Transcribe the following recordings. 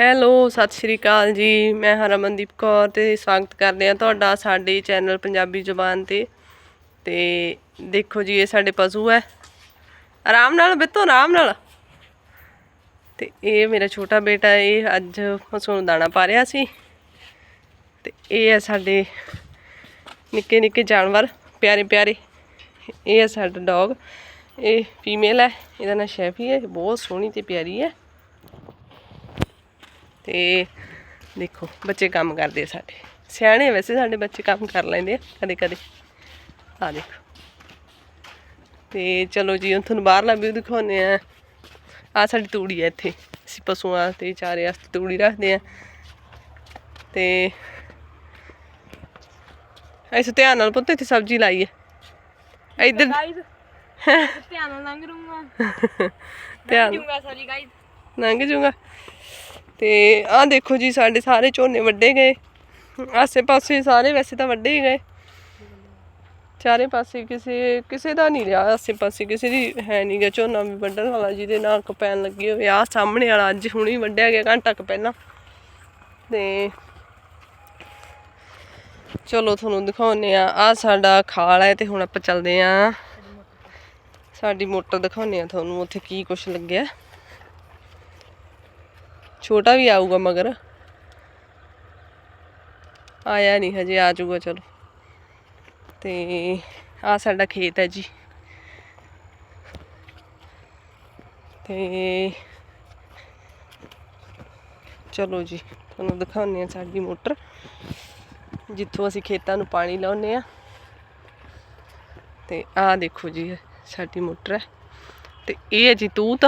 Hello, ਸਤਿ ਸ਼੍ਰੀ ਅਕਾਲ ਜੀ। ਮੈਂ ਹਰਮਨਦੀਪ ਕੌਰ ਤੇ ਸਵਾਗਤ ਕਰਦੇ ਹਾਂ ਤੁਹਾਡਾ ਸਾਡੇ ਚੈਨਲ ਪੰਜਾਬੀ ਜ਼ੁਬਾਨ ਤੇ। ਤੇ ਦੇਖੋ ਜੀ, ਇਹ ਸਾਡੇ ਪਸ਼ੂ ਹੈ। ਆਰਾਮ ਨਾਲ, ਬਿੱਤੋ, ਆਰਾਮ ਨਾਲ। ਤੇ ਇਹ ਮੇਰਾ ਛੋਟਾ ਬੇਟਾ ਇਹ ਅੱਜ ਪਸ਼ੂ ਨੂੰ ਦਾਣਾ ਪਾ ਰਿਹਾ ਸੀ। ਤੇ ਇਹ ਹੈ ਸਾਡੇ ਨਿੱਕੇ ਨਿੱਕੇ ਜਾਨਵਰ, ਪਿਆਰੇ ਪਿਆਰੇ। ਇਹ ਹੈ ਸਾਡਾ ਡੌਗ। ਇਹ ਫੀਮੇਲ ਹੈ, ਇਹਦਾ ਨਾਂ ਸ਼ੈਫੀ ਹੈ। ਬਹੁਤ ਸੋਹਣੀ ਤੇ ਪਿਆਰੀ ਹੈ। ਤੇ ਦੇਖੋ ਬੱਚੇ ਕੰਮ ਕਰਦੇ ਆ ਸਾਡੇ। ਸਿਆਣੇ ਵੈਸੇ ਸਾਡੇ ਬੱਚੇ ਕੰਮ ਕਰ ਲੈਂਦੇ ਆ ਕਦੇ ਕਦੇ। ਆ ਦੇਖੋ। ਤੇ ਚਲੋ ਜੀ ਹੁਣ ਤੁਹਾਨੂੰ ਬਾਹਰਲਾ ਵੀ ਦਿਖਾਉਂਦੇ ਆ। ਆ ਸਾਡੀ ਤੂੜੀ ਹੈ ਇੱਥੇ। ਅਸੀਂ ਪਸ਼ੂਆਂ ਤੇ ਚਾਰੇ ਵਾਸਤੇ ਤੂੜੀ ਰੱਖਦੇ ਆ। ਤੇ ਐਸੇ ਧਿਆਨ ਨਾਲ ਪੁੱਤ ਇੱਥੇ ਸਬਜ਼ੀ ਲਾਈ ਹੈ ਇੱਧਰ ਧਿਆਨ ਨਾਲ ਲੰਘ ਰੂੰਗਾ। ਧਿਆਨ ਜੂੰਗਾ ਸੌਰੀ ਗਾਈਜ਼ ਲੰਘ ਜਾਊਗਾ ਤੇ ਆਹ ਦੇਖੋ ਜੀ, ਸਾਡੇ ਸਾਰੇ ਝੋਨੇ ਵੱਡੇ ਗਏ। ਆਸੇ ਪਾਸੇ ਸਾਰੇ ਵੈਸੇ ਤਾਂ ਵੱਡੇ ਹੀ ਗਏ। ਚਾਰੇ ਪਾਸੇ ਕਿਸੇ ਕਿਸੇ ਦਾ ਨਹੀਂ ਰਿਹਾ, ਆਸੇ ਪਾਸੇ ਕਿਸੇ ਦੀ ਹੈ ਨਹੀਂ ਗਿਆ ਝੋਨਾ ਵੀ ਵੱਢਣ ਵਾਲਾ, ਜਿਹਦੇ ਨਾਲ ਕਪੈਨ ਲੱਗੀ ਹੋਵੇ। ਆਹ ਸਾਹਮਣੇ ਵਾਲਾ ਅੱਜ ਹੁਣੀ ਵੱਢਿਆ ਗਿਆ, ਘੰਟਾ ਕੁ ਪਹਿਲਾਂ। ਤੇ ਚਲੋ ਤੁਹਾਨੂੰ ਦਿਖਾਉਨੇ ਆ ਆ ਸਾਡਾ ਖਾਲ ਹੈ ਤੇ ਹੁਣ ਆਪਾਂ ਚੱਲਦੇ ਆ ਸਾਡੀ ਮੋਟਰ ਦਿਖਾਉਨੇ ਆ ਤੁਹਾਨੂੰ, ਉੱਥੇ ਕੀ ਕੁਛ ਲੱਗਿਆ। ਛੋਟਾ ਵੀ ਆਊਗਾ ਮਗਰ। ਆਇਆ ਨਹੀਂ ਹਜੇ, ਆ ਜਾਊਗਾ, ਚਲੋ। ਤੇ ਆ ਸਾਡਾ ਖੇਤ ਹੈ ਜੀ। ਤੇ ਚਲੋ ਜੀ, ਤੁਹਾਨੂੰ ਦਿਖਾਉਂਦੇ ਆ ਸਾਡੀ ਮੋਟਰ। ਜਿੱਥੋਂ ਅਸੀਂ ਖੇਤਾਂ ਨੂੰ ਪਾਣੀ ਲਾਉਂਦੇ ਆ ਤੇ ਆਹ ਦੇਖੋ ਜੀ, ਸਾਡੀ ਮੋਟਰ ਹੈ। ਤੇ ਇਹ ਹੈ ਜੀ ਤੂਤ।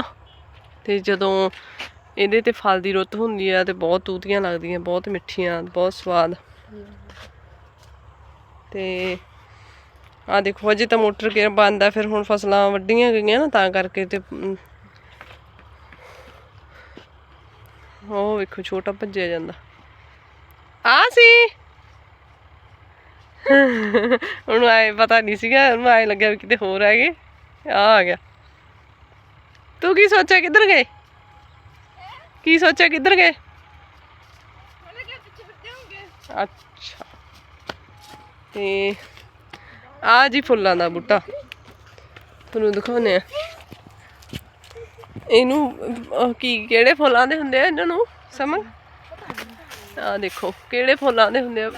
ਤੇ ਜਦੋਂ ਇਹਦੇ ਤੇ ਫਲ ਦੀ ਰੁੱਤ ਹੁੰਦੀ ਆ ਤੇ ਬਹੁਤ ਤੂਤੀਆਂ ਲੱਗਦੀਆਂ, ਬਹੁਤ ਮਿੱਠੀਆਂ, ਬਹੁਤ ਸਵਾਦ। ਤੇ ਆ ਦੇਖੋ ਅਜੇ ਤਾਂ ਮੋਟਰ ਕੇ ਬੰਦ ਫਿਰ ਹੁਣ ਫਸਲਾਂ ਵੱਡੀਆਂ ਗਈਆਂ ਨਾ, ਤਾਂ ਕਰਕੇ ਤੇ ਉਹ ਵੇਖੋ, ਛੋਟਾ ਭੱਜਿਆ ਜਾਂਦਾ। ਆ ਸੀ! ਉਹਨੂੰ ਆਏ ਪਤਾ ਨਹੀਂ ਸੀਗਾ, ਉਹਨੂੰ ਆਏ ਲੱਗਿਆ ਵੀ ਕਿਤੇ ਹੋਰ ਆ ਗਏ ਆ ਆ ਗਿਆ। ਤੂੰ ਕੀ ਸੋਚਿਆ, ਕਿੱਧਰ ਗਏ? ਕੀ ਸੋਚਿਆ ਕਿੱਧਰ ਗਏ? ਅੱਛਾ। ਤੇ ਆ ਜੀ ਫੁੱਲਾਂ ਦਾ ਬੂਟਾ। ਤੁਹਾਨੂੰ ਦਿਖਾਉਨੇ ਆ। ਇਹਨੂੰ ਕੀ ਕਿਹੜੇ ਫੁੱਲਾਂ ਦੇ ਹੁੰਦੇ ਆ ਇਹਨਾਂ ਨੂੰ? ਸਮਝ? ਆ ਦੇਖੋ ਕਿਹੜੇ ਫੁੱਲਾਂ ਦੇ ਹੁੰਦੇ ਆ?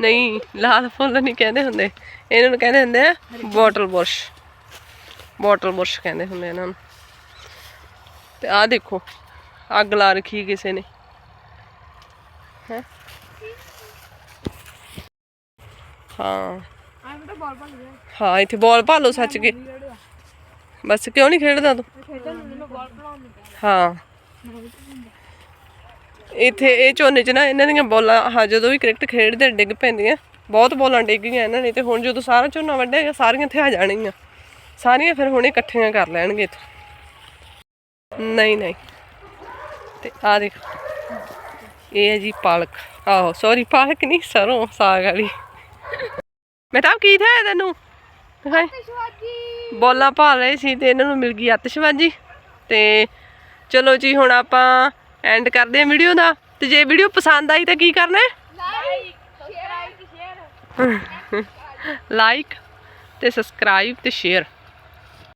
ਨਹੀਂ ਲਾਲ ਫੁੱਲ ਨਹੀਂ ਕਹਿੰਦੇ ਹੁੰਦੇ। ਇਹਨਾਂ ਨੂੰ ਕਹਿੰਦੇ ਹੁੰਦੇ ਆ ਬੋਟਲ ਬੁਰਸ਼। ਬੋਟਲ ਬੁਰਸ਼ ਕਹਿੰਦੇ ਹੁੰਦੇ ਇਹਨਾਂ ਨੂੰ। ਤੇ ਆਹ ਦੇਖੋ ਅੱਗ ਲਾ ਰੱਖੀ ਕਿਸੇ ਨੇ। ਹੈ? ਹਾਂ। ਬੇਟਾ ਬਾਲ ਹਾਂ ਇੱਥੇ ਬਾਲ ਭਾਲੋ ਸੱਚ ਕੇ। ਬਸ ਕਿਉਂ ਨਹੀਂ ਖੇਡਦਾ ਤੂੰ? ਖੇਡਣ ਨੂੰ ਮੈਂ ਬਾਲ ਬਣਾਉਣ ਨੂੰ ਹਾਂ। ਇੱਥੇ ਇਹ ਝੋਨੇ 'ਚ ਨਾ ਇਹਨਾਂ ਦੀਆਂ ਬੋਲਾਂ ਹਾਂ ਜਦੋਂ ਵੀ ਕ੍ਰਿਕਟ ਖੇਡਦੇ ਡਿੱਗ ਪੈਂਦੀਆਂ ਬਹੁਤ ਬੋਲਾਂ ਡਿੱਗ ਗਈਆਂ ਇਹਨਾਂ ਨੇ ਤੇ ਹੁਣ ਜਦੋਂ ਸਾਰਾ ਝੋਨਾ ਵੱਢੇਗਾ ਸਾਰੀਆਂ ਇੱਥੇ ਆ ਜਾਣਗੀਆਂ। ਸਾਰੀਆਂ ਫਿਰ ਹੁਣੇ ਇਕੱਠੀਆਂ ਕਰ ਲੈਣਗੇ ਇੱਥੋਂ। ਨਹੀਂ ਨਹੀਂ। ਤੇ ਆ ਦੇਖੋ। ਇਹ ਹੈ ਜੀ ਪਾਲਕ। ਆਹੋ ਸੌਰੀ ਪਾਲਕ ਨਹੀਂ ਸਰੋਂ ਸਾਗ ਵਾਲੀ। ਮੈਂ ਤਾਂ ਕੀ ਥਾ ਤੈਨੂੰ? ਦਿਖਾਈ ਸ਼ਿਵਾਜੀ ਬੋਲਾਂ ਭਾਲ ਰਹੇ ਸੀ ਤੇ ਇਹਨਾਂ ਨੂੰ ਮਿਲ ਗਈ ਆਤਿਸ਼ਬਾਜ਼ੀ ਤੇ ਚਲੋ ਜੀ ਹੁਣ ਆਪਾਂ ਐਂਡ ਕਰਦੇ ਹਾਂ ਵੀਡੀਓ ਦਾ। ਤੇ ਜੇ ਵੀਡੀਓ ਪਸੰਦ ਆਈ ਤਾਂ ਕੀ ਕਰਨਾ ਹੈ? ਲਾਈਕ ਸਬਸਕ੍ਰਾਈਬ ਸ਼ੇਅਰ ਲਾਈਕ ਤੇ ਸਬਸਕ੍ਰਾਈਬ ਤੇ ਸ਼ੇਅਰ